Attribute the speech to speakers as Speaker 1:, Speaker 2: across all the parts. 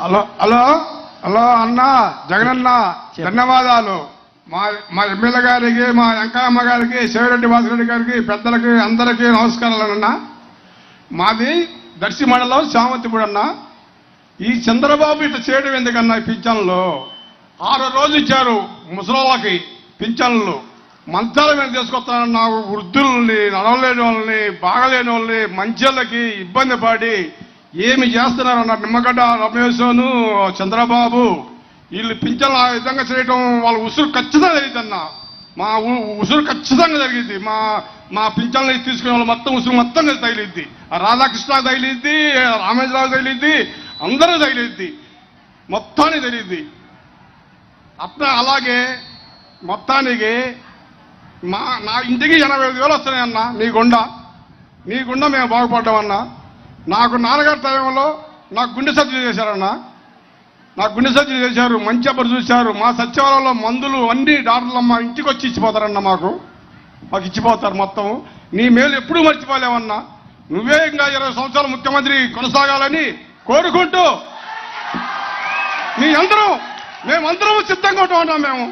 Speaker 1: Hello hello hello అన్న జగనన్న ధన్యవాదాలు. మా మా ఎమ్మెల్యే గారికి మా వెంకయ్యమ్మ గారికి శివరెడ్డి వాసిరెడ్డి గారికి పెద్దలకి అందరికీ నమస్కారాలు అన్న. మాది దర్శి మండలం సామంతిపూడి అన్న. ఈ చంద్రబాబు ఇట్లా చేయడం ఎందుకన్నా ఈ పింఛన్లు? ఆరు రోజులు ఇచ్చారు ముసలోళ్ళకి పింఛన్లు. మంచాల మీద తీసుకొస్తానన్న వృద్ధుల్ని నడవలేని వాళ్ళని బాగలేని వాళ్ళని మంచోళ్ళకి ఇబ్బంది పడి ఏమి చేస్తున్నారన్న నిమ్మగడ్డ రమేశను చంద్రబాబు వీళ్ళు పింఛన్లు ఆ విధంగా చేయటం వాళ్ళ ఉసురు ఖచ్చితంగా జరిగిందన్న. మా ఉసురు ఖచ్చితంగా జరిగింది. మా మా పింఛన్లు తీసుకునే వాళ్ళు మొత్తం ఉసురు మొత్తం తగిలిద్ది. రాధాకృష్ణ తగిలిద్ది రామేశ్వరరావు తగిలిద్ది అందరూ తగిలిద్ది. మొత్తానికి తెలియద్ది అట్లా అలాగే మొత్తానికి మా నా ఇంటికి ఎనభై ఐదు వేలు వస్తున్నాయన్న నీ గుండా. నీ గుండా మేము బాగుపడ్డామన్నా. నాకు నాన్నగారి టైంలో నాకు గుండె సర్జరీ చేశారన్న. నాకు గుండె సర్జరీ చేశారు మంచి అబ్బరు చూశారు. మా సచివాలయంలో మందులు అన్ని డాక్టర్లు మా ఇంటికి వచ్చి ఇచ్చిపోతారన్న మాకు. మాకు ఇచ్చిపోతారు మొత్తం నీ మేలు ఎప్పుడూ మర్చిపోలేవన్నా. నువ్వే ఇంకా ఇరవై సంవత్సరాలు ముఖ్యమంత్రి కొనసాగాలని కోరుకుంటూ మీ అందరం మేమందరం సిద్ధంగా ఉంటాం మేము.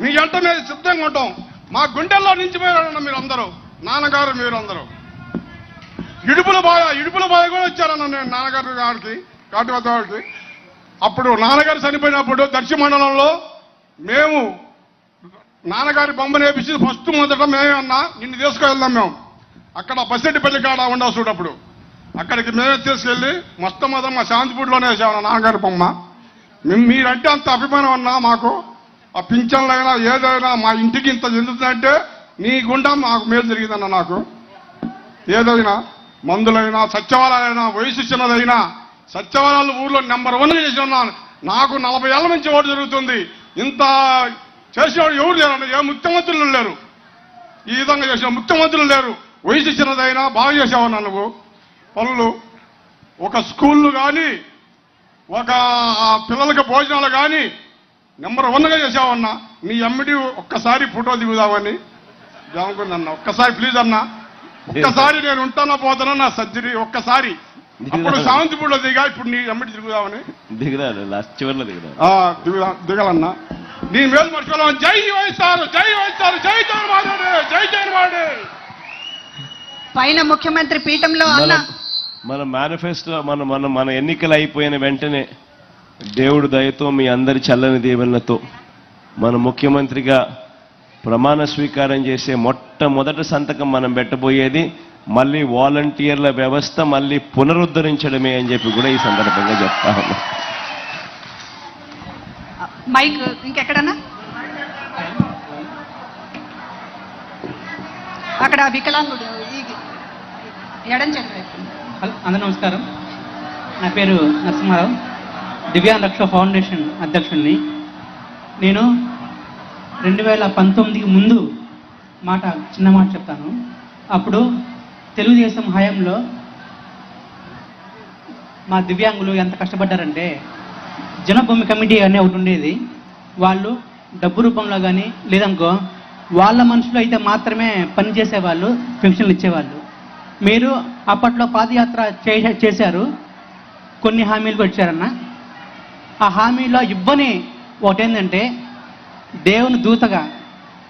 Speaker 1: మీ ఎంట మీద సిద్ధంగా ఉంటాం. మా గుండెల్లో నుంచి పోయారన్న మీరు అందరూ నాన్నగారు మీరు అందరూ ఇడుపుల బాధ ఇడుపుల బాధ కూడా వచ్చారన్న నేను నాన్నగారు గారికి కాటివద్ద గారికి. అప్పుడు నాన్నగారు చనిపోయినప్పుడు దర్శి మండలంలో మేము నాన్నగారి బొమ్మ నేపించి ఫస్ట్ మొదట మేమే అన్నా నిన్ను తీసుకువెళ్దాం మేము. అక్కడ బస్సెడ్డిపల్లి కాడ ఉండవు చూడప్పుడు అక్కడికి మేమే తీసుకెళ్ళి మొత్తం మొదట మా శాంతిపూడిలోనే వేసామన్న నాన్నగారి బొమ్మ. మీరంటే అంత అభిమానం అన్నా మాకు. ఆ పింఛన్లైనా ఏదైనా మా ఇంటికి ఇంత చెందుతుందంటే నీ గుండా మాకు మేలు జరిగిందన్న నాకు. ఏదైనా మందులైనా సత్యవాలైనా వయసు చిన్నదైనా సత్యవారాలు ఊర్లో నెంబర్ వన్ చేసి ఉన్నాను నాకు నలభై ఏళ్ళ నుంచి ఓటు జరుగుతుంది. ఇంత చేసేవాడు ఎవరు లేరండి ఏ ముఖ్యమంత్రులు లేరు. ఈ విధంగా చేసిన ముఖ్యమంత్రులు లేరు. వయసు చిన్నదైనా బాగా చేసావన్నా నువ్వు పనులు. ఒక స్కూళ్ళు కానీ ఒక పిల్లలకి భోజనాలు కానీ నెంబర్ వన్గా చేసావన్నా నీ ఎమ్మిడి ఒక్కసారి ఫోటో దిగుదామని. అనుకున్నా ఒక్కసారి ప్లీజ్ అన్నా. ఒక్కసారి నేను ఉంటానా పోతానా నా సర్జరీ ఒక్కసారి. అప్పుడు శాంతిపూడిలో దిగా ఇప్పుడు నీ ఎమ్మిడి తిరుగుదామని.
Speaker 2: దిగురాడు లాస్ట్ చివరిలో
Speaker 1: దిగుదా. దిగాలన్నా. నీ మేలు మర్చిపోలేం జై వైఎస్ఆర్ జై వైఎస్ఆర్ జై జగన్మాడే జై జగన్మాడే
Speaker 3: పైన ముఖ్యమంత్రి పీఠంలో అన్న
Speaker 2: మన మన మేనిఫెస్టో మన మన మన ఎన్నికలు అయిపోయిన వెంటనే దేవుడు దయతో మీ అందరి చల్లని దీవెనలతో మన ముఖ్యమంత్రిగా ప్రమాణ స్వీకారం చేసే మొట్టమొదటి సంతకం మనం పెట్టబోయేది మళ్ళీ వాలంటీర్ల వ్యవస్థ మళ్ళీ పునరుద్ధరించడమే అని చెప్పి కూడా ఈ సందర్భంగా చెప్తా ఉన్నా.
Speaker 3: మైక్ ఇంకెక్కడన్నా? అక్కడ వికలాంగుడు ఈ- ఎడం
Speaker 4: అందరూ నమస్కారం. నా పేరు నరసింహారావు. దివ్యాంగ్ రక్ష ఫౌండేషన్ అధ్యక్షుడిని. నేను రెండు వేల పంతొమ్మిదికి ముందు మాట చిన్న మాట చెప్తాను. అప్పుడు తెలుగుదేశం హయాంలో మా దివ్యాంగులు ఎంత కష్టపడ్డారంటే జనభూమి కమిటీ అనే ఒకటి ఉండేది. వాళ్ళు డబ్బు రూపంలో కానీ లేదనుకో వాళ్ళ మనుషులు అయితే మాత్రమే పనిచేసేవాళ్ళు పెన్షన్లు ఇచ్చేవాళ్ళు. మీరు అప్పట్లో పాదయాత్ర చే- చేశారు. కొన్ని హామీలు కూడా ఇచ్చారన్న. ఆ హామీలో ఇవ్వని ఒకటేంటంటే దేవుని దూతగా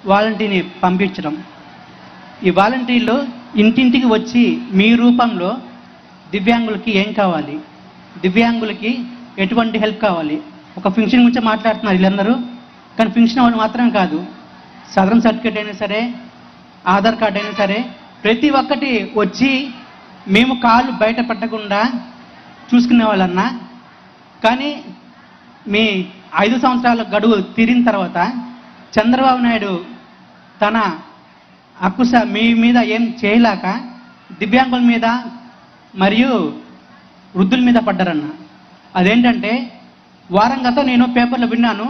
Speaker 4: వాలంటీర్ని పంపించడం. ఈ వాలంటీర్లు ఇంటింటికి వచ్చి మీ రూపంలో దివ్యాంగులకి ఏం కావాలి? దివ్యాంగులకి ఎటువంటి హెల్ప్ కావాలి? ఒక ఫంక్షన్ గురించి మాట్లాడుతున్నారు వీళ్ళందరూ. కానీ ఫంక్షన్ వాళ్ళు మాత్రం కాదు. సదరన్ సర్టిఫికేట్ అయినా సరే ఆధార్ కార్డ్ అయినా సరే ప్రతి ఒక్కటి వచ్చి మేము కాళ్ళు బయట పెట్టకుండా చూసుకునే వాళ్ళన్నా. కానీ మీ ఐదు సంవత్సరాల గడువు తీరిన తర్వాత చంద్రబాబు నాయుడు తన అక్కుస మీ మీద ఏం చేయలేక దివ్యాంగుల మీద మరియు వృద్ధుల మీద పడ్డారన్న. అదేంటంటే వారం గతం నేను పేపర్లో విన్నాను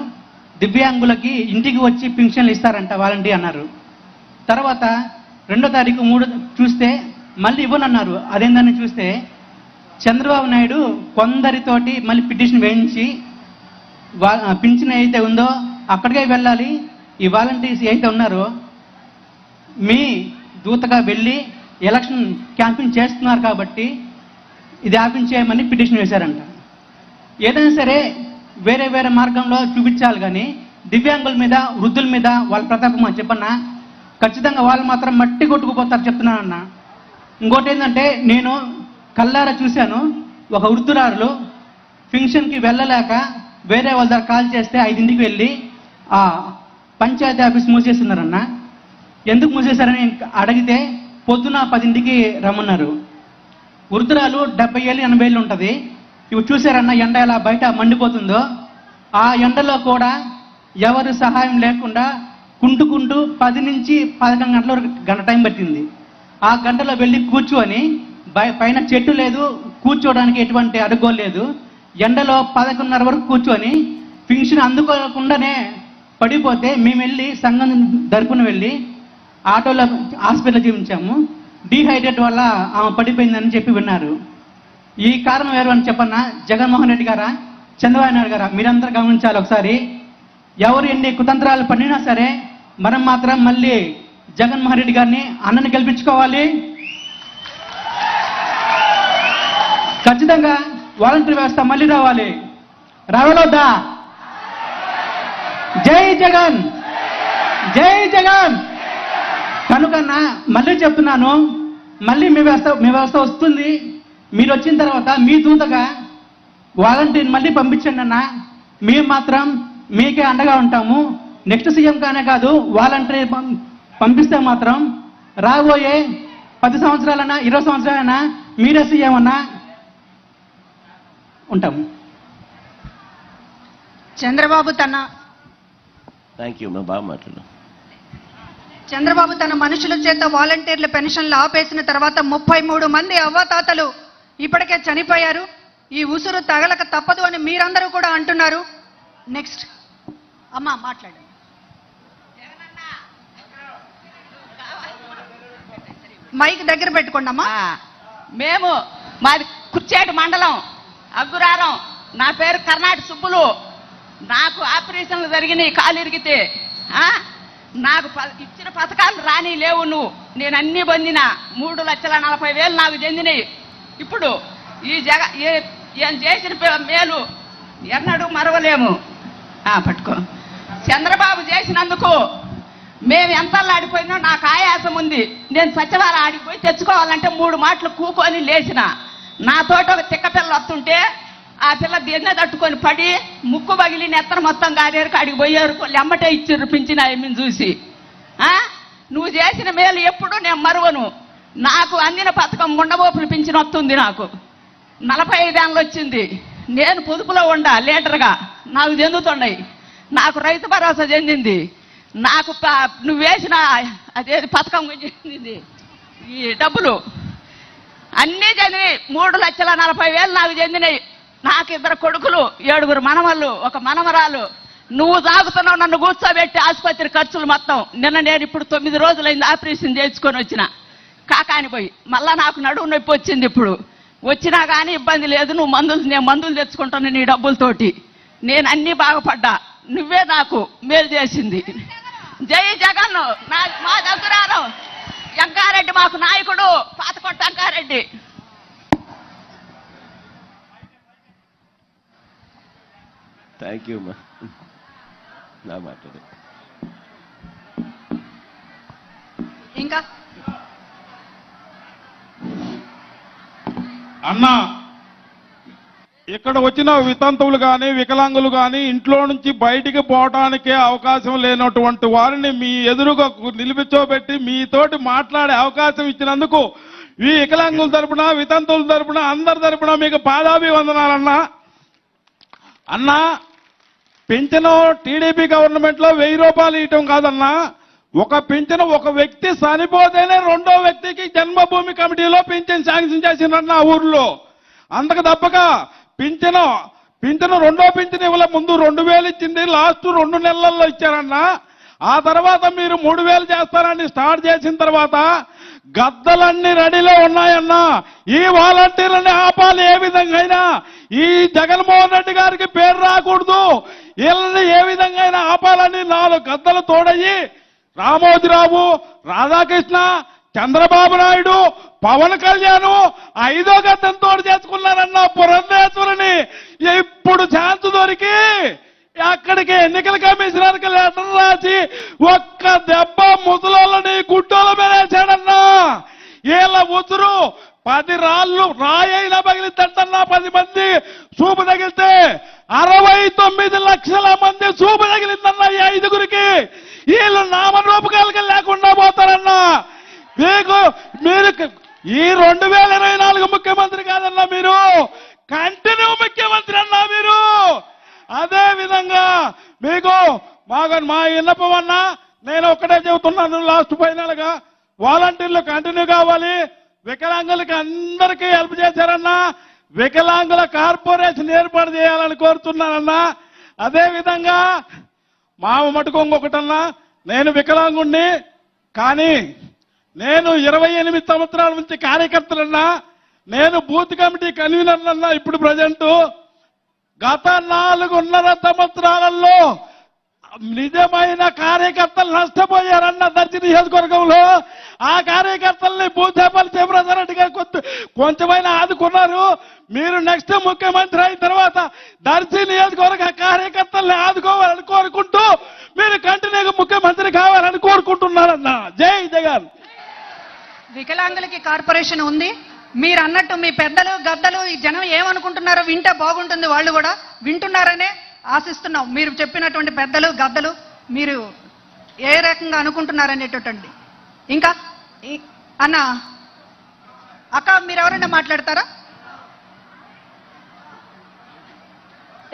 Speaker 4: దివ్యాంగులకి ఇంటికి వచ్చి పింఛన్లు ఇస్తారంట వాలంటీ అన్నారు. తర్వాత రెండో తారీఖు మూడు చూస్తే మళ్ళీ ఇవ్వనన్నారు. అదేందని చూస్తే చంద్రబాబు నాయుడు కొందరితోటి మళ్ళీ పిటిషన్ వేయించి వా పింఛన్ అయితే ఉందో అక్కడికే వెళ్ళాలి. ఈ వాలంటీర్స్ అయితే ఉన్నారో మీ దూతగా వెళ్ళి ఎలక్షన్ క్యాంపింగ్ చేస్తున్నారు కాబట్టి ఇది ఆపించేయమని పిటిషన్ వేశారంట. ఏదైనా సరే వేరే వేరే మార్గంలో చూపించాలి కానీ దివ్యాంగుల మీద వృద్ధుల మీద వాళ్ళ ప్రతాపం అని చెప్పన్నా ఖచ్చితంగా వాళ్ళు మాత్రం మట్టి కొట్టుకుపోతారు చెప్తున్నానన్న. ఇంకోటి ఏంటంటే నేను కల్లారా చూశాను ఒక వృద్ధురాలు ఫంక్షన్కి వెళ్ళలేక వేరే వాళ్ళ దగ్గర కాల్ చేస్తే ఐదింటికి వెళ్ళి ఆ పంచాయతీ ఆఫీస్ మూసేస్తున్నారన్న. ఎందుకు మూసేశారని అడిగితే పొద్దున పదింటికి రమ్మన్నారు. వృద్ధురాలు డెబ్బై ఏళ్ళు ఎనభై ఏళ్ళు ఉంటుంది. ఇవి చూసారన్న ఎండ ఎలా బయట మండిపోతుందో. ఆ ఎండలో కూడా ఎవరు సహాయం లేకుండా కుంటుకుంటూ పది నుంచి పదకొండు గంటల వరకు గంట టైం పట్టింది. ఆ గంటలో వెళ్ళి కూర్చొని పైన చెట్టు లేదు కూర్చోవడానికి ఎటువంటి అడుగో లేదు. ఎండలో పదకొండున్నర వరకు కూర్చొని ఫింక్షన్ అందుకోకుండానే పడిపోతే మేము వెళ్ళి సంఘం తరపున వెళ్ళి ఆటోలో హాస్పిటల్ చూపించాము. డీహైడ్రేట్ వల్ల ఆమె పడిపోయిందని చెప్పి విన్నారు. ఈ కారణం ఎవరు అని చెప్పన్నా? జగన్మోహన్ రెడ్డి గారా? చంద్రబాబు నాయుడు గారా? మీరందరూ గమనించాలి ఒకసారి. ఎవరు ఎన్ని కుతంత్రాలు పడినా సరే మనం మాత్రం మళ్ళీ జగన్మోహన్ రెడ్డి గారిని అన్నని గెలిపించుకోవాలి. ఖచ్చితంగా వాలంటీర్ వ్యవస్థ మళ్ళీ రావాలి. రావాలొద్దా జై జగన్! జై జగన్! కనుకన్నా మళ్ళీ చెప్తున్నాను మళ్ళీ మీ వ్యవస్థ మీ వ్యవస్థ వస్తుంది. మీరు వచ్చిన తర్వాత మీ దూతగా వాలంటీర్ మళ్ళీ పంపించండి అన్న. మేము మాత్రం మీకే అండగా ఉంటాము. నెక్స్ట్ సీఎం కానే కాదు వాలంటీర్ పంపిస్తే మాత్రం రాబోయే పది సంవత్సరాలన్నా ఇరవై సంవత్సరాలైనా మీరే సీఎం అన్నా. ఉంటాము.
Speaker 3: చంద్రబాబు తన
Speaker 2: థ్యాంక్ యూ మా బాగా మాట్లాడు
Speaker 3: చంద్రబాబు తన మనుషుల చేత వాలంటీర్ల పెన్షన్లు ఆపేసిన తర్వాత ముప్పై మూడు మంది అవ్వాతాతలు ఇప్పటికే చనిపోయారు. ఈ ఉసురు తగలక తప్పదు అని మీరందరూ కూడా అంటున్నారు. నెక్స్ట్ అమ్మా మాట్లాడండి మైక్ దగ్గర పెట్టుకోండి అమ్మా
Speaker 5: మేము మాది కుర్చేటి మండలం. అగ్గురారం. నా పేరు కర్ణాటక సుబ్బులు. నాకు ఆపరేషన్లు జరిగినాయి కాలు ఇరిగితే. నాకు ప- ఇచ్చిన పథకాలు రాని లేవు నువ్వు. నేను అన్ని పొందిన. మూడు లక్షల నలభై వేలు నాకు చెందినాయి. ఇప్పుడు ఈ జగ ఏ- ఏం చేసిన మేలు ఎన్నడూ మరవలేము. పట్టుకో. చంద్రబాబు చేసినందుకు మేము ఎంత ఆడిపోయినా నాకు ఆయాసం ఉంది. నేను సచివాలయం ఆడిపోయి తెచ్చుకోవాలంటే మూడు మాటలు కూకొని లేచిన. నాతోట ఒక తిక్క పిల్ల వస్తుంటే ఆ పిల్ల దీన్నే తట్టుకొని పడి ముక్కు పగిలి నెత్తన మొత్తం గారేరు కాడికి పోయారు లెమ్మటే ఎమ్మటే ఇచ్చిర్రు పింఛన్ చూసి. నువ్వు చేసిన మేలు ఎప్పుడు నేను మరువను. నాకు అందిన పథకం ముండబోపులు పింఛన్ వస్తుంది నాకు. నలభై ఐదేళ్ళు వచ్చింది. నేను పొదుపులో ఉండా లీటర్గా నాకు చెందుతున్నాయి. నాకు రైతు భరోసా చెందింది. నాకు నువ్వు వేసిన అదే పథకం చెందింది. ఈ డబ్బులు. అన్నీ చదివి మూడు లక్షల నలభై వేలు నాకు చెందినాయి నాకు ఇద్దరు కొడుకులు ఏడుగురు మనవళ్ళు ఒక మనవరాలు. నువ్వు తాగుతున్నావు నన్ను కూర్చోబెట్టి ఆసుపత్రి ఖర్చులు మొత్తం. నిన్న నేను ఇప్పుడు తొమ్మిది రోజులైంది ఆపరేషన్ చేయించుకొని వచ్చిన. కాకాని పోయి మళ్ళా నాకు నడువు నొప్పి వచ్చింది ఇప్పుడు. వచ్చినా కానీ ఇబ్బంది లేదు నువ్వు మందులు నేను మందులు తెచ్చుకుంటాను నీ డబ్బులతోటి. నేను అన్నీ బాగుపడ్డా. నువ్వే నాకు మేలు చేసింది. జై జగన్ నా మా దగ్గర వెంకారెడ్డి మాకు నాయకుడు. పాతకొట్ట వెంకారెడ్డి
Speaker 2: థ్యాంక్ యూ మా నా మాట్లాడు
Speaker 3: ఇంకా?
Speaker 6: అన్న ఇక్కడ వచ్చిన వితంతువులు కానీ వికలాంగులు కానీ ఇంట్లో నుంచి బయటికి పోవటానికే అవకాశం లేనటువంటి వారిని మీ ఎదురుగా నిలిపించోబెట్టి మీతోటి మాట్లాడే అవకాశం ఇచ్చినందుకు ఈ వికలాంగుల తరపున వితంతువుల తరపున అందరి తరపున మీకు పాదాభివందనాలన్నా. అన్నా పింఛను టీడీపీ గవర్నమెంట్లో వెయ్యి రూపాయలు ఇవ్వటం కాదన్నా ఒక పింఛను ఒక వ్యక్తి చనిపోతేనే రెండో వ్యక్తికి జన్మభూమి కమిటీలో పింఛన్ శాంక్షన్ చేసిందన్న ఊర్లో. అంతకు తప్పక పింఛను పింఛను రెండో పింఛను ఇవ్వలే ముందు రెండు వేలు ఇచ్చింది లాస్ట్ రెండు నెలల్లో ఇచ్చారన్న. ఆ తర్వాత మీరు మూడు వేలు చేస్తారని స్టార్ట్ చేసిన తర్వాత గద్దలన్నీ రెడీలో ఉన్నాయన్నా. ఈ వాలంటీర్లని ఆపాలి ఏ విధంగా అయినా ఈ జగన్మోహన్ రెడ్డి గారికి పేరు రాకూడదు. వీళ్ళని ఏ విధంగా అయినా ఆపాలని నాలుగు గద్దలు తోడయ్యి రామోజీరావు రాధాకృష్ణ చంద్రబాబు నాయుడు పవన్ కళ్యాణ్ ఐదో గతంతో చేసుకున్నారన్న పురంధేశ్వరుని ఇప్పుడు ఛాన్స్ దొరికి అక్కడికి ఎన్నికల కమిషనర్కి లెటర్ రాసి ఒక్క దెబ్బ ముసలోళ్ళని గుడ్డోల మీద వేశాడన్నా. వీళ్ళ ఉసురు పది రాళ్ళు రాయైనా పగిలిద్దంటన్నా పది మంది. చూపు తగిలితే అరవై తొమ్మిది లక్షల మంది చూపు తగిలింది ఈ ఐదుగురికి వీళ్ళు నామరూపకాలుగా లేకుండా పోతారన్నా మీకు మీరు ఈ రెండు వేల ఇరవై నాలుగు ముఖ్యమంత్రి కాదన్నా మీరు. కంటిన్యూ ముఖ్యమంత్రి అన్నా మీరు. అదే విధంగా మీకు మాకు మా విన్నపం అన్నా నేను ఒక్కటే చెబుతున్నాను లాస్ట్ ఫైనల్గా వాలంటీర్లు కంటిన్యూ కావాలి. వికలాంగులకి అందరికీ హెల్ప్ చేశారన్నా. వికలాంగుల కార్పొరేషన్ ఏర్పాటు చేయాలని కోరుతున్నానన్నా అదే విధంగా మా మటుకు ఇంకొకటన్నా నేను వికలాంగుణ్ణి కానీ నేను ఇరవై ఎనిమిది సంవత్సరాల నుంచి కార్యకర్తలన్నా నేను బూత్ కమిటీ కన్వీనర్లన్నా ఇప్పుడు ప్రజెంట్. గత నాలుగున్నర సంవత్సరాలలో నిజమైన కార్యకర్తలు నష్టపోయారన్న దర్శి నియోజకవర్గంలో ఆ కార్యకర్తల్ని భూచేపల్లి శివరాజరెడ్డి గారు కొంచెమైనా ఆదుకున్నారు. మీరు నెక్స్ట్ ముఖ్యమంత్రి అయిన తర్వాత దర్శి నియోజకవర్గ కార్యకర్తల్ని ఆదుకోవాలని కోరుకుంటూ మీరు కంటిన్యూగా ముఖ్యమంత్రి కావాలని కోరుకుంటున్నారన్న. జై జగన్.
Speaker 3: వికలాంగులకి కార్పొరేషన్ ఉంది. మీరు అన్నట్టు మీ పెద్దలు గద్దలు ఈ జనం ఏమనుకుంటున్నారో వింటే బాగుంటుంది వాళ్ళు కూడా. వింటున్నారనే ఆశిస్తున్నాం. మీరు చెప్పినటువంటి పెద్దలు గద్దలు మీరు ఏ రకంగా అనుకుంటున్నారనేటటువంటి ఇంకా? అన్న అక్క మీరు ఎవరైనా మాట్లాడతారా?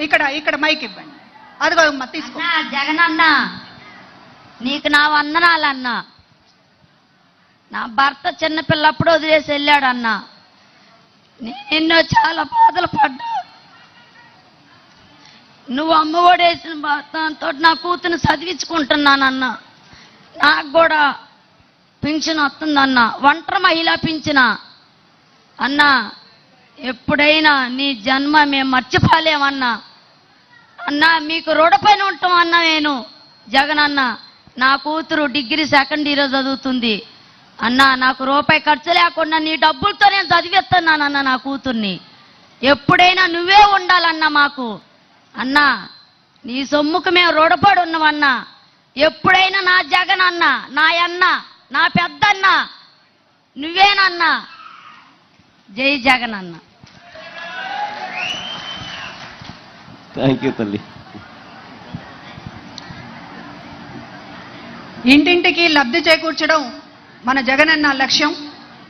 Speaker 3: ఇక్కడ ఇక్కడ మైక్ ఇవ్వండి. అదిగో తీసుకో.
Speaker 7: జగనన్న నీకు నా వందనాలన్నా. నా భర్త చిన్నపిల్లప్పుడు వదిలేసి వెళ్ళాడన్నా. నేను ఎన్నో చాలా బాధలు పడ్డా. నువ్వు అమ్మఒడేసిన దాంతో నా కూతురు చదివించుకుంటున్నానన్న. నాకు కూడా పింఛన్ వస్తుందన్న. ఒంటరి మహిళ పింఛన? అన్నా ఎప్పుడైనా నీ జన్మ మేము మర్చిపోలేమన్నా. అన్నా మీకు రోడ్డుపైన ఉంటాం అన్న నేను. జగన్ అన్న నా కూతురు డిగ్రీ సెకండ్ ఇయర్ చదువుతుంది. అన్నా నాకు రూపాయి ఖర్చు లేకుండా నీ డబ్బులతో నేను చదివిస్తున్నానన్న నా కూతుర్ని. ఎప్పుడైనా నువ్వే ఉండాలన్నా మాకు. అన్నా నీ సొమ్ముకు మేము రుణపడి ఉన్నామన్నా ఎప్పుడైనా నా జగన్ అన్న నా అన్న నా పెద్దన్న నువ్వేనన్నా. జై జగన్ అన్న.
Speaker 2: థ్యాంక్ యూ తల్లి.
Speaker 3: ఇంటింటికి లబ్ధి చేకూర్చడం మన జగనన్న లక్ష్యం.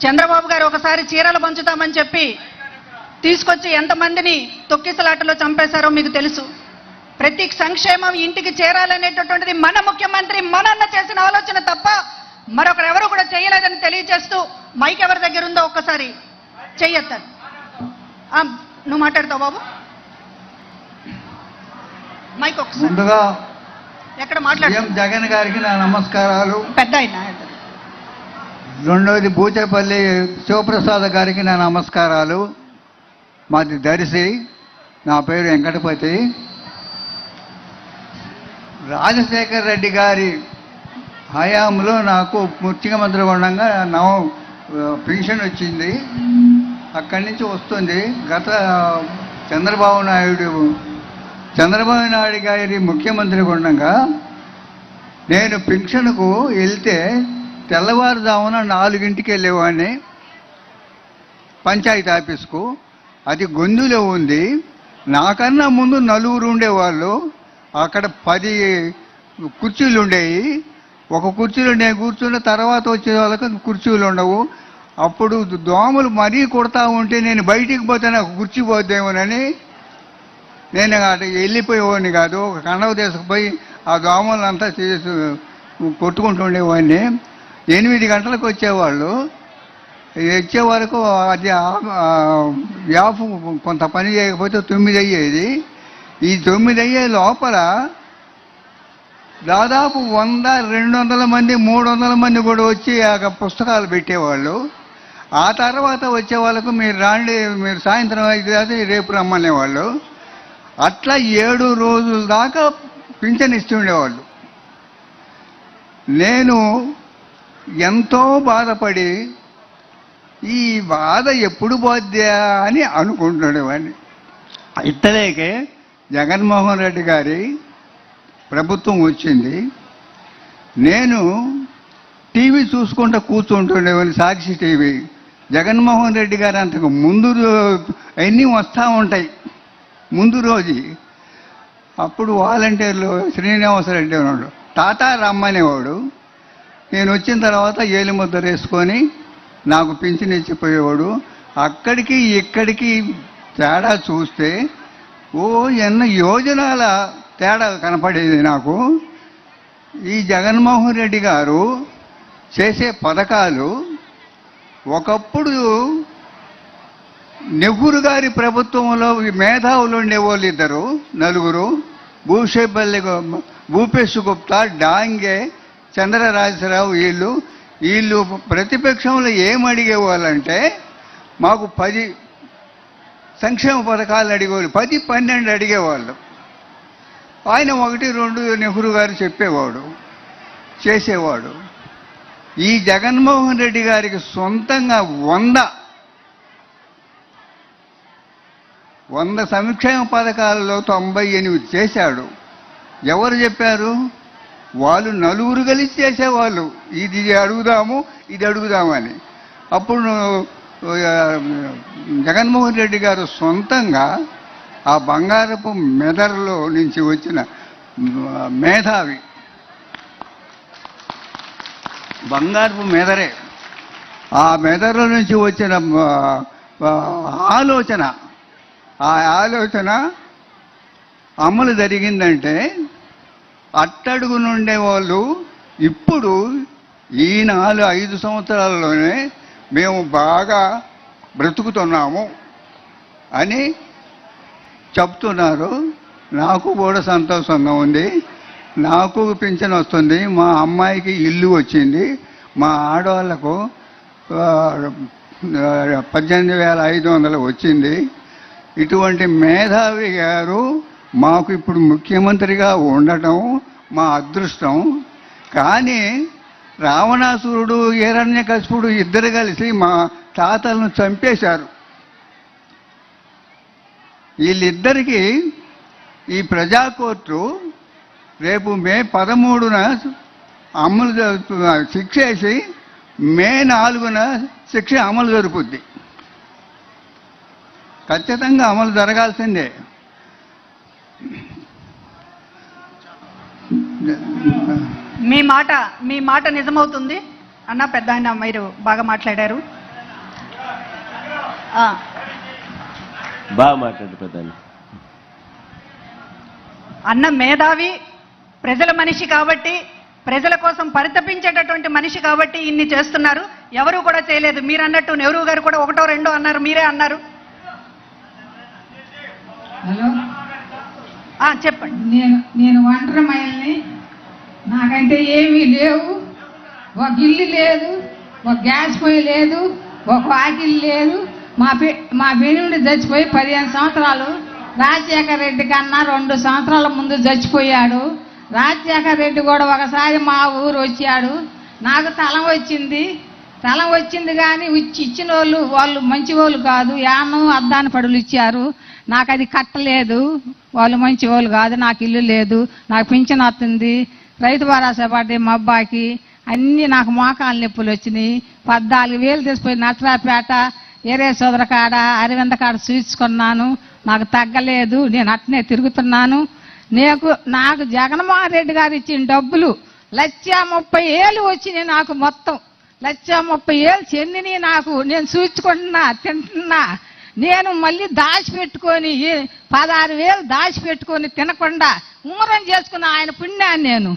Speaker 3: చంద్రబాబు గారు ఒకసారి చీరలు పంచుతామని చెప్పి తీసుకొచ్చి ఎంతమందిని తొక్కిసలాటలో చంపేశారో మీకు తెలుసు. ప్రతి సంక్షేమం ఇంటికి చేరాలనేటటువంటిది మన ముఖ్యమంత్రి మనన్న చేసిన ఆలోచన తప్ప మరొకరు ఎవరు కూడా చేయలేదని తెలియజేస్తూ మైక్ ఎవరి దగ్గర ఉందో ఒక్కసారి చెయ్యొద్దని. నువ్వు మాట్లాడతావు బాబు. మైక్ ఒకసారి
Speaker 8: ముందుగా
Speaker 3: ఎక్కడ మాట్లాడు?
Speaker 8: జగన్ గారికి నా నమస్కారాలు.
Speaker 3: పెద్ద అయినా
Speaker 8: రెండవది బూచేపల్లి శివప్రసాద్ గారికి నా నమస్కారాలు. మాది దర్శి. నా పేరు వెంకటపతి. రాజశేఖర్ రెడ్డి గారి హయాంలో నాకు ముఖ్యమంత్రి ఉండగా నవ పెన్షన్ వచ్చింది. అక్కడి నుంచి వస్తుంది. గత చంద్రబాబు నాయుడు చంద్రబాబు నాయుడు గారి ముఖ్యమంత్రి ఉండగా నేను పెన్షన్కు వెళ్తే తెల్లవారుదామున నాలుగింటికి వెళ్ళేవాడిని. పంచాయతీ ఆఫీస్కు. అది గొంతులో ఉంది. నాకన్నా ముందు నలుగురు ఉండేవాళ్ళు. అక్కడ పది కుర్చీలు ఉండేవి. ఒక కుర్చీలో నేను కూర్చున్న తర్వాత వచ్చే వాళ్ళకి కుర్చీలు ఉండవు. అప్పుడు దోమలు మరీ కొడతా ఉంటే నేను బయటికి పోతే నాకు కుర్చీ పోద్దేమోనని. నేను అటు వెళ్ళిపోయేవాడిని కాదు. ఒక కండవ తీసుకుపోయి ఆ దోమలంతా చేసి కొట్టుకుంటుండేవాడిని ఎనిమిది గంటలకు వచ్చేవాళ్ళు. వచ్చే వరకు అది వ్యాపు కొంత పని చేయకపోతే తొమ్మిది అయ్యేది. ఈ తొమ్మిది అయ్యే లోపల దాదాపు వంద రెండు వందల మంది మూడు వందల మంది కూడా వచ్చి ఆ పుస్తకాలు పెట్టేవాళ్ళు. ఆ తర్వాత వచ్చే వాళ్ళకు మీరు రాండి మీరు సాయంత్రం అయితే రేపు రమ్మనేవాళ్ళు. అట్లా ఏడు రోజుల దాకా పింఛన్ ఇస్తుండేవాళ్ళు. నేను ఎంతో బాధపడి ఈ బాధ ఎప్పుడు పోద్దా అని అనుకుంటుండేవాడిని ఇట్టలేకే జగన్మోహన్ రెడ్డి గారి ప్రభుత్వం వచ్చింది. నేను టీవీ చూసుకుంటూ కూర్చుంటుండేవాడిని సాక్షి టీవీ. జగన్మోహన్ రెడ్డి గారు అంతకు ముందు అన్నీ వస్తూ ఉంటాయి. ముందు రోజు. అప్పుడు వాలంటీర్లు శ్రీనివాసరెడ్డి ఉన్నాడు. తాత రమ్మనేవాడు నేను వచ్చిన తర్వాత ఏలి ముద్ర వేసుకొని నాకు పింఛన్ ఇచ్చిపోయేవాడు. అక్కడికి ఇక్కడికి తేడా చూస్తే ఓ ఎన్న యోజనాల తేడా కనపడేది నాకు. ఈ జగన్మోహన్ రెడ్డి గారు చేసే పథకాలు ఒకప్పుడు నెహ్రూ గారి ప్రభుత్వంలో మేధావులు ఉండేవాళ్ళు ఇద్దరు నలుగురు. భూషేపల్లి భూపేశ్ గుప్తా డాంగే చంద్రరాజరావు వీళ్ళు వీళ్ళు ప్రతిపక్షంలో ఏం అడిగేవాళ్ళంటే మాకు పది సంక్షేమ పథకాలు అడిగేవాళ్ళు పది పన్నెండు అడిగేవాళ్ళు. ఆయన ఒకటి రెండు నెహ్రూ గారు చెప్పేవాడు చేసేవాడు. ఈ జగన్మోహన్ రెడ్డి గారికి సొంతంగా వంద వంద సంక్షేమ పథకాలలో తొంభై ఎనిమిది చేశాడు. ఎవరు చెప్పారు? వాళ్ళు నలుగురు కలిసి చేసేవాళ్ళు. ఇది అడుగుదాము ఇది అడుగుదామని. అప్పుడు జగన్మోహన్ రెడ్డి గారు సొంతంగా ఆ బంగారపు మెదడులో నుంచి వచ్చిన మేధావి. బంగారపు మెదరే ఆ మెదడులో నుంచి వచ్చిన ఆలోచన. ఆ ఆలోచన అమలు జరిగిందంటే అట్టడుగు నుండే వాళ్ళు ఇప్పుడు ఈ నాలుగు ఐదు సంవత్సరాల్లోనే మేము బాగా బ్రతుకుతున్నాము అని చెప్తున్నారు. నాకు కూడా సంతోషంగా ఉంది. నాకు పింఛన్ వస్తుంది. మా అమ్మాయికి ఇల్లు వచ్చింది. మా ఆడవాళ్ళకు పద్దెనిమిది వేల ఐదు వందలు వచ్చింది. ఇటువంటి మేధావి గారు మాకు ఇప్పుడు ముఖ్యమంత్రిగా ఉండటం మా అదృష్టం. కానీ రావణాసురుడు హిరణ్యకశిపుడు ఇద్దరు కలిసి మా తాతలను చంపేశారు. వీళ్ళిద్దరికీ ఈ ప్రజా కోర్టు రేపు మే పదమూడున అమలు జరుపు- శిక్ష వేసి మే నాలుగున శిక్ష అమలు జరుపుద్ది. ఖచ్చితంగా అమలు జరగాల్సిందే.
Speaker 3: మీ మాట మీ మాట నిజమవుతుంది. అన్న పెద్ద ఆయన మీరు బాగా మాట్లాడారు. ఆ,
Speaker 2: బాగా మాట్లాడు పెద్దాన్ని
Speaker 3: అన్న మేధావి ప్రజల మనిషి కాబట్టి ప్రజల కోసం పరితపించేటటువంటి మనిషి కాబట్టి ఇన్ని చేస్తున్నారు. ఎవరు కూడా చేయలేదు. మీరు అన్నట్టు నెహ్రూ గారు కూడా ఒకటో రెండో అన్నారు. మీరే అన్నారు. చెప్పండి.
Speaker 9: నేను నేను ఒంటరి మహిళని నాకంటే ఏమీ లేవు. ఒక ఇల్లు లేదు ఒక గ్యాస్ పొయ్యి లేదు ఒక వాకిల్ లేదు. మా పె మా పెనుడు చచ్చిపోయి పదిహేను సంవత్సరాలు రాజశేఖర రెడ్డి కన్నా రెండు సంవత్సరాల ముందు చచ్చిపోయాడు. రాజశేఖర రెడ్డి కూడా ఒకసారి మా ఊరు వచ్చాడు. నాకు తలం వచ్చింది. తలం వచ్చింది కానీ ఇచ్చి ఇచ్చిన వాళ్ళు వాళ్ళు మంచి వాళ్ళు కాదు. యానం అద్దాని పడులు ఇచ్చారు. నాకు అది కట్టలేదు. వాళ్ళు మంచి వాళ్ళు కాదు నాకు ఇల్లు లేదు నాకు పింఛన్ వస్తుంది. రైతు భరోసా పడ్డాయి మా అబ్బాయికి. అన్ని నాకు మోకాలు నొప్పులు వచ్చినాయి. పద్నాలుగు వేలు తీసిపోయి నట్రాపేట ఏరే సోదర కాడ అరవింద కాడ చూసుకున్నాను నాకు తగ్గలేదు. నేను అట్నే తిరుగుతున్నాను. నీకు నాకు జగన్మోహన్ రెడ్డి గారు ఇచ్చిన డబ్బులు లక్ష ముప్పై ఏళ్ళు వచ్చినాయి నాకు మొత్తం. లక్ష ముప్పై ఏళ్ళు చెందినవి నాకు. నేను చూయించుకుంటున్నా తింటున్నా. నేను మళ్ళీ దాచిపెట్టుకొని పదహారు వేలు దాచిపెట్టుకొని తినకుండా ఉంగరం చేసుకున్న ఆయన పుణ్యాన్ని నేను.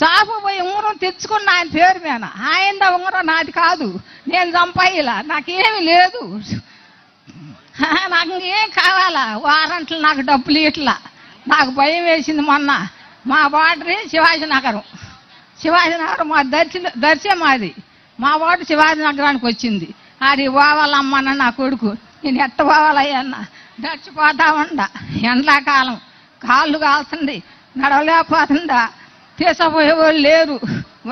Speaker 9: చాపు పోయి ఉంగరం తెచ్చుకున్న ఆయన పేరు మీద. ఆయన ఉంగరం నాది కాదు. నేను చంపాయిలా నాకేమీ లేదు. నాకు ఏం కావాలా? వారంట్లు నాకు డబ్బులు ఇట్లా. నాకు భయం వేసింది మొన్న. మా బార్డరీ శివాజీ నగరం శివాజీ నగరం మా దర్శి దర్శే మాది. మా వాడు శివాజీ నగరానికి వచ్చింది అది పోవాలమ్మన్న నా కొడుకు. నేను ఎట్ట పోవాలయ్యన్న దర్చిపోతా ఉండ ఎండాకాలం. కాళ్ళు కాల్సింది. నడవలేకపోతుందా? తీసుకుపోయేవాళ్ళు లేరు.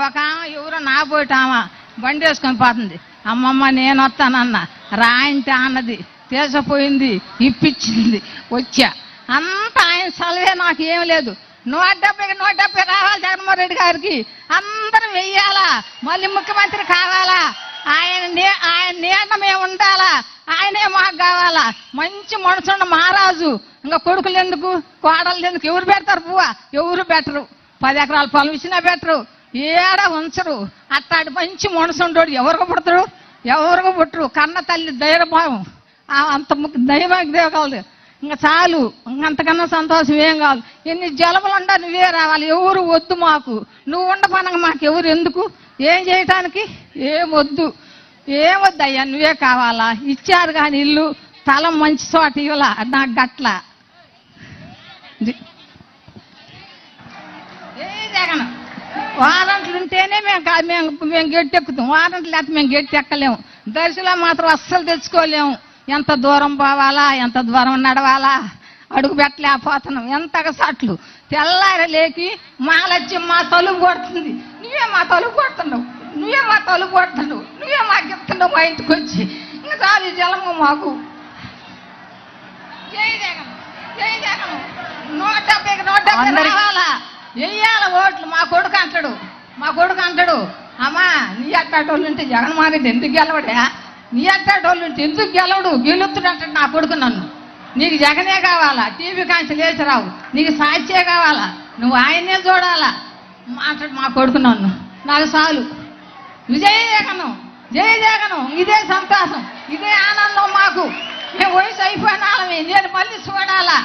Speaker 9: ఒక ఆమె ఎవరో నా పోయిటామా బండి వేసుకొని పోతుంది. అమ్మమ్మ నేను వస్తానన్న రాయంటే అన్నది. తీసపోయింది. ఇప్పించింది. వచ్చా. అంతా ఆయన సెలవే నాకు ఏం లేదు. నూట డెబ్బైకి నూట డెబ్బై రావాలి జగన్మోహన్ రెడ్డి గారికి. అందరం వెయ్యాలా? మళ్ళీ ముఖ్యమంత్రి కావాలా? ఆయన నీ- ఆయన నీడ మేము ఉండాలా? ఆయనే మాకు కావాలా? మంచి మనుషుడు మహారాజు. ఇంకా కొడుకులు ఎందుకు? కోడలు ఎందుకు? ఎవరు పెడతారు పువ్వ? ఎవరు పెట్టరు. పది ఎకరాల పొలం ఇచ్చినా పెట్టరు. ఏడ ఉంచరు. అట్టాడు మంచి మనసు ఉండోడు ఎవరికి పుడతాడు? ఎవరికి పుట్టరు. కన్న తల్లి దైవభావం. అంత ముఖ్య దైవానికి దేవకాలు ఇంకా చాలు. అంతకన్నా సంతోషం ఏం కాదు. ఎన్ని జలములు ఉండా నువ్వే రావాలి. ఎవరు వద్దు మాకు. నువ్వు ఉండపనగా మాకు ఎవరు ఎందుకు? ఏం చేయటానికి? ఏం వద్దు. ఏం వద్దు అయ్యా నువ్వే కావాలా? ఇచ్చారు కానీ ఇల్లు తలం మంచి చోట ఇవ్వాల నాకు గట్ల. జగన్? వారంట్లు ఉంటేనే మేము మేము మేము గట్టి ఎక్కుతాం. వారంట్లు లేకపోతే మేము గట్టి దర్శనం మాత్రం అస్సలు తెచ్చుకోలేము. ఎంత దూరం పోవాలా? ఎంత దూరం నడవాలా? అడుగు పెట్టలేకపోతున్నాం. ఎంతగా సట్లు? తెల్లారి లేకి మాలచ్చి మా తలుపు కొడుతుంది. నువ్వే మా తలుపు కొడుతున్నావు. నువ్వే మా తలుపు కొడుతున్నావు. నువ్వే మాకు చెప్తున్నావు మా ఇంటికి వచ్చి ఇంకా చాలు జలము మాకు. నూట డెబ్బైకి నూట డెబ్బై రావాలా? వెయ్యాల ఓట్లు మా కొడుకు అంటాడు. మా కొడుకు అంటాడు అమ్మా నీ అట్టాటోళ్ళు ఉంటే జగన్మోహన్ రెడ్డి ఎందుకు గెలవడా? నీ అట్టాటోళ్ళు ఉంటే ఎందుకు గెలవడు? గెలుతుడు అంటాడు నా కొడుకు నన్ను. నీకు జగనే కావాలా? టీవీ కాంచి లేచి రావు. నీకు సాధ్యే కావాలా? నువ్వు ఆయన్నే చూడాలా? మాట్లాడు మా కొడుకు నన్ను. నాకు చాలు. విజయ జగనం జయ జగనం ఇదే సంతోషం ఇదే ఆనందం మాకు. మేము వయసు అయిపోయిన వాళ్ళమే నేను మళ్ళీ చూడాలా?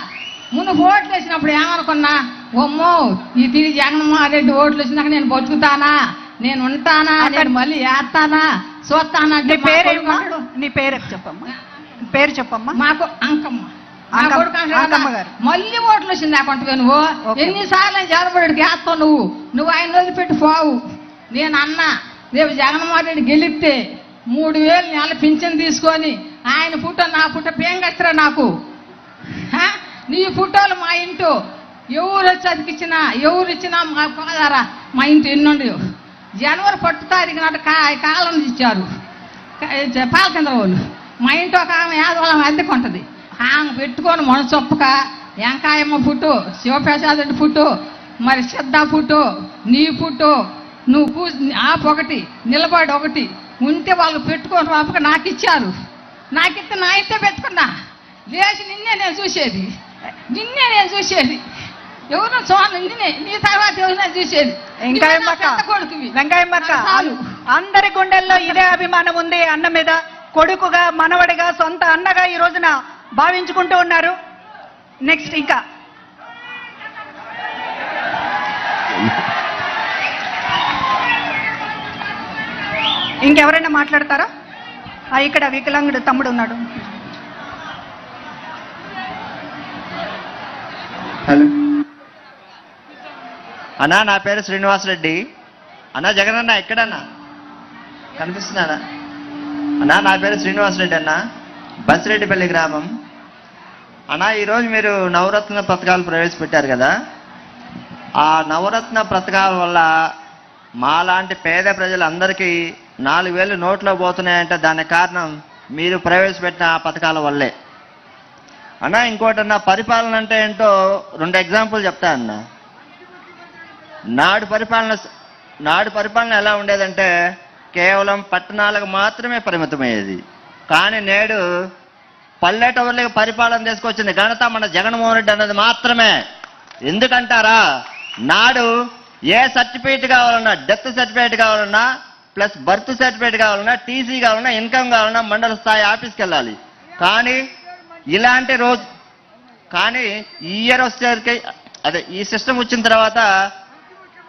Speaker 9: ముందు ఓట్లు వేసినప్పుడు ఏమనుకున్నా? ఒమ్మో ఈ తిరిగి జగన్మోహన్ రెడ్డి ఓట్లు వచ్చినాక నేను బతుకుతానా? నేను ఉంటానా? నేను మళ్ళీ వేస్తానా చూస్తానా? అంటే మా
Speaker 10: పేరేమ్మా
Speaker 9: కొడుకు
Speaker 10: నీ పేరు చెప్పమ్మా? పేరు చెప్పమ్మా.
Speaker 9: మాకు అంకమ్మ. మళ్ళీ ఓట్లు వచ్చింది నాకుంటే నువ్వు.
Speaker 10: ఓకే.
Speaker 9: ఎన్నిసార్లు జనబడికి వేస్తావు నువ్వు? నువ్వు ఆయన వదిలిపెట్టి పోవు. నేను అన్నా రేపు జగన్మోహన్ రెడ్డి గెలిస్తే మూడు వేలు నెల పింఛన్ తీసుకొని ఆయన పుట్ట నా పుట్ట పేంగచ్చరా నాకు? నీ ఫోటోలు మా ఇంటో ఎవరు వచ్చి అతికిచ్చినా ఎవరు ఇచ్చినా మా కాదారా? మా ఇంటి ఎన్నుండి? జనవరి పట్టు తారీఖు నాటి కాలం ఇచ్చారు. పాలకేంద్ర వాళ్ళు. మా ఇంటి ఒక ఆమె యాదవలం అద్దెకుంటది ఆమె పెట్టుకొని మనసొప్పక వెంకాయమ్మ ఫోటో శివప్రసాద్ రెడ్డి ఫోటో మరి సిద్ధ ఫోటో నీ ఫోటో నువ్వు కూ ఆపు ఒకటి నిలబడి ఒకటి ఉంటే వాళ్ళు పెట్టుకొని రాపక నాకు ఇచ్చారు. నాకిస్తే నా ఇంటే పెట్టుకున్నా. లేచి నిన్నే నేను చూసేది. నిన్నే నేను చూసేది. ఎవరు చూడండి నిన్నే నీ తర్వాత ఎవరిని చూసేది.
Speaker 10: వెంకాయమ్మక్క
Speaker 9: కొడుకువి.
Speaker 10: వెంకాయమ్మక్క
Speaker 9: చాలు.
Speaker 10: అందరి గుండెల్లో ఇదే అభిమానం ఉంది అన్న మీద కొడుకుగా మనవడిగా సొంత అన్నగా ఈ రోజున భావించుకుంటూ ఉన్నారు. నెక్స్ట్ ఇంకా. ఇంకెవరైనా మాట్లాడతారా? ఆ, ఇక్కడ వికలాంగుడు తమ్ముడు ఉన్నాడు.
Speaker 11: హలో. అన్నా నా పేరు శ్రీనివాస్ రెడ్డి అన్నా జగన్ అన్న ఎక్కడన్నా? కనిపిస్తున్నానా అన్నా నా పేరు శ్రీనివాస్ రెడ్డి అన్న. బసిరెడ్డిపల్లి గ్రామం. అన్నా ఈరోజు మీరు నవరత్న పథకాలు ప్రవేశపెట్టారు కదా. ఆ నవరత్న పథకాల వల్ల మాలాంటి పేద ప్రజలందరికీ నాలుగు వేలు నోట్లో పోతున్నాయంటే దానికి కారణం మీరు ప్రవేశపెట్టిన ఆ పథకాల వల్లే. అన్నా ఇంకోటన్నా పరిపాలన అంటే ఏంటో రెండు ఎగ్జాంపుల్ చెప్తా అన్న. నాడు పరిపాలన నాడు పరిపాలన ఎలా ఉండేదంటే కేవలం పట్టణాలకు మాత్రమే పరిమితమయ్యేది. కానీ నేడు పల్లెటూర్లకు పరిపాలన తీసుకొచ్చింది ఘనత మన జగన్మోహన్ రెడ్డి అన్నది మాత్రమే. ఎందుకంటారా? నాడు ఏ సర్టిఫికేట్ కావాలన్నా డెత్ సర్టిఫికేట్ కావాలన్నా ప్లస్ బర్త్ సర్టిఫికేట్ కావాలన్నా టీసీ కావాలన్నా ఇన్కమ్ కావాలన్నా మండల స్థాయి ఆఫీస్కి వెళ్ళాలి. కానీ ఇలాంటి రోజు కానీ ఈ ఇయర్ వచ్చేసరికి అదే ఈ సిస్టమ్ వచ్చిన తర్వాత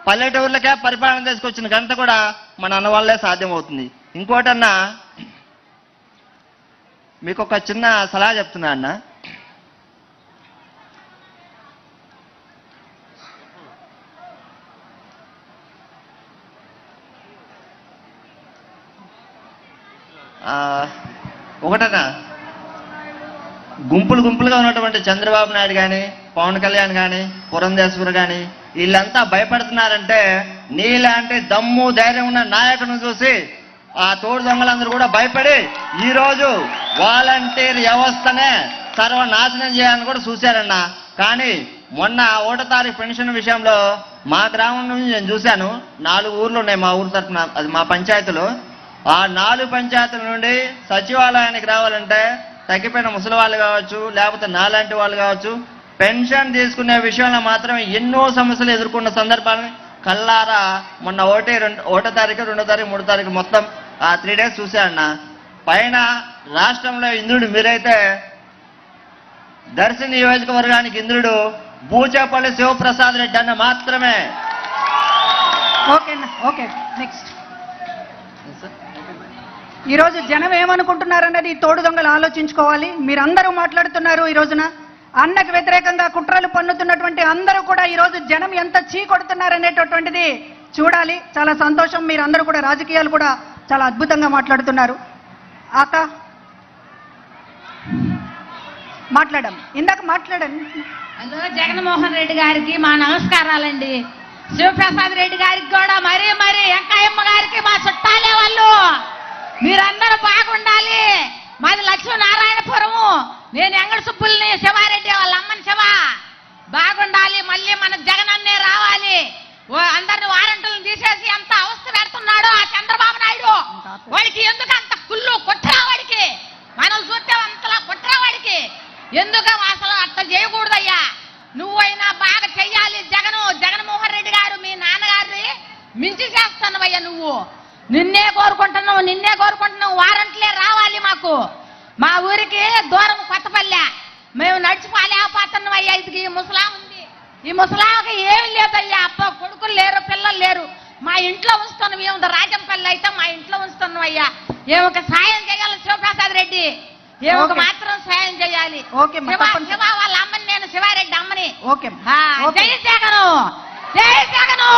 Speaker 11: పల్లెటూర్లకే పరిపాలన తీసుకొచ్చిన ఘనత కూడా మన అన్న వల్లే సాధ్యమవుతుంది. ఇంకోటన్నా మీకు ఒక చిన్న సలహా చెప్తున్నా అన్న. ఆ, ఒకటన్నా గుంపులు గుంపులుగా ఉన్నటువంటి చంద్రబాబు నాయుడు కానీ పవన్ కళ్యాణ్ కానీ పురంధేశ్వర్ కానీ వీళ్ళంతా భయపడుతున్నారంటే నీలాంటి దమ్ము ధైర్యం ఉన్న నాయకుని చూసి ఆ తోడు దొంగలందరూ కూడా భయపడి ఈరోజు వాలంటీర్ వ్యవస్థనే సర్వనాశనం చేయాలని కూడా చూశారన్న. కానీ మొన్న ఒకటో తారీఖు పెన్షన్ విషయంలో మా గ్రామం నుంచి నేను చూశాను. నాలుగు ఊర్లు ఉన్నాయి మా ఊరు తరఫున అది మా పంచాయతీలో. ఆ నాలుగు పంచాయతీల నుండి సచివాలయానికి రావాలంటే తగ్గిపోయిన ముసలి వాళ్ళు కావచ్చు లేకపోతే నాలాంటి వాళ్ళు కావచ్చు పెన్షన్ తీసుకునే విషయంలో మాత్రం ఎన్నో సమస్యలు ఎదుర్కొన్న సందర్భాలను కల్లారా మొన్న ఒకటి రెండు ఒకటో తారీఖు రెండో తారీఖు మూడో తారీఖు మొత్తం ఆ త్రీ డేస్ చూశాడన్న పైన రాష్ట్రంలో ఇంద్రుడు మీరైతే దర్శి నియోజకవర్గానికి ఇంద్రుడు బూచేపల్లి శివప్రసాద్ రెడ్డి అన్న మాత్రమే.
Speaker 3: ఓకే అన్న ఓకే నెక్స్ట్ ఈరోజు జనం ఏమనుకుంటున్నారన్నది తోడు దొంగలు ఆలోచించుకోవాలి. మీరందరూ మాట్లాడుతున్నారు ఈ రోజున. అన్నకు వ్యతిరేకంగా కుట్రలు పన్నుతున్నటువంటి అందరూ కూడా ఈరోజు జనం ఎంత చీ కొడుతున్నారనేటటువంటిది చూడాలి. చాలా సంతోషం. మీరందరూ కూడా రాజకీయాలు కూడా చాలా అద్భుతంగా మాట్లాడుతున్నారు. అక్క మాట్లాడాం ఇందాక మాట్లాడండి
Speaker 9: హలో జగన్మోహన్ రెడ్డి గారికి మా నమస్కారాలండి. శివప్రసాద్ రెడ్డి గారికి కూడా మరీ మరీ ఎంకాయమ్మ గారికి మా చుట్టాలే వాళ్ళు. మీరందరూ బాగుండాలి. మాది లక్ష్మీనారాయణపురము. నేను ఎంగళ సుబ్బుల్ని శివారెడ్డి వాళ్ళ అమ్మని శివ. బాగుండాలి మళ్ళీ మన జగన్ అన్నే రావాలి. ఓ అందరిని వారంటలను తీసేసి ఎంత అవస్థ పెడుతున్నాడు ఆ చంద్రబాబు నాయుడు. వాడికి ఎందుకు అంత కుళ్ళు కొట్టరా వాడికి? మనం చూస్తే అంతలా కొట్టరా వాడికి? ఎందుకు అసలు అట్లా చేయకూడదయ్యా? నువ్వైనా బాగా చెయ్యాలి జగను జగన్మోహన్ రెడ్డి గారు మీ నాన్నగారిని మించి చేస్తానవయ్యా నువ్వు. నిన్నే కోరుకుంటున్నావు నిన్నే కోరుకుంటున్నావు వారంట్లే రావాలి మాకు. మా ఊరికి దూరం కొత్తపల్లె. మేము నడిచిపోలేకపోతున్నాం అయ్యా. ఇది ఈ ముసలా ఉంది. ఈ ముసలాకి ఏమి లేదయ్యా. అప్ప కొడుకులు లేరు పిల్లలు లేరు. మా ఇంట్లో ఉంచుతున్నాం. మేము రాజంపల్లి అయితే మా ఇంట్లో ఉంచుతున్నాం అయ్యా. ఏమొక సాయం చేయాలి శివప్రసాద్ రెడ్డి? ఏమొక. మాత్రం సాయం చేయాలి. శివ వాళ్ళ అమ్మని నేను శివారెడ్డి అమ్మని. జై జగను! జై జగను!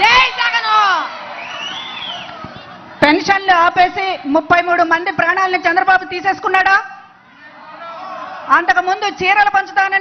Speaker 9: జై జగను!
Speaker 3: పెన్షన్లు ఆపేసి ముప్పై మూడు మంది ప్రాణాలని చంద్రబాబు తీసేసుకున్నాడా? అంతకు ముందు చీరలు పంచుతానని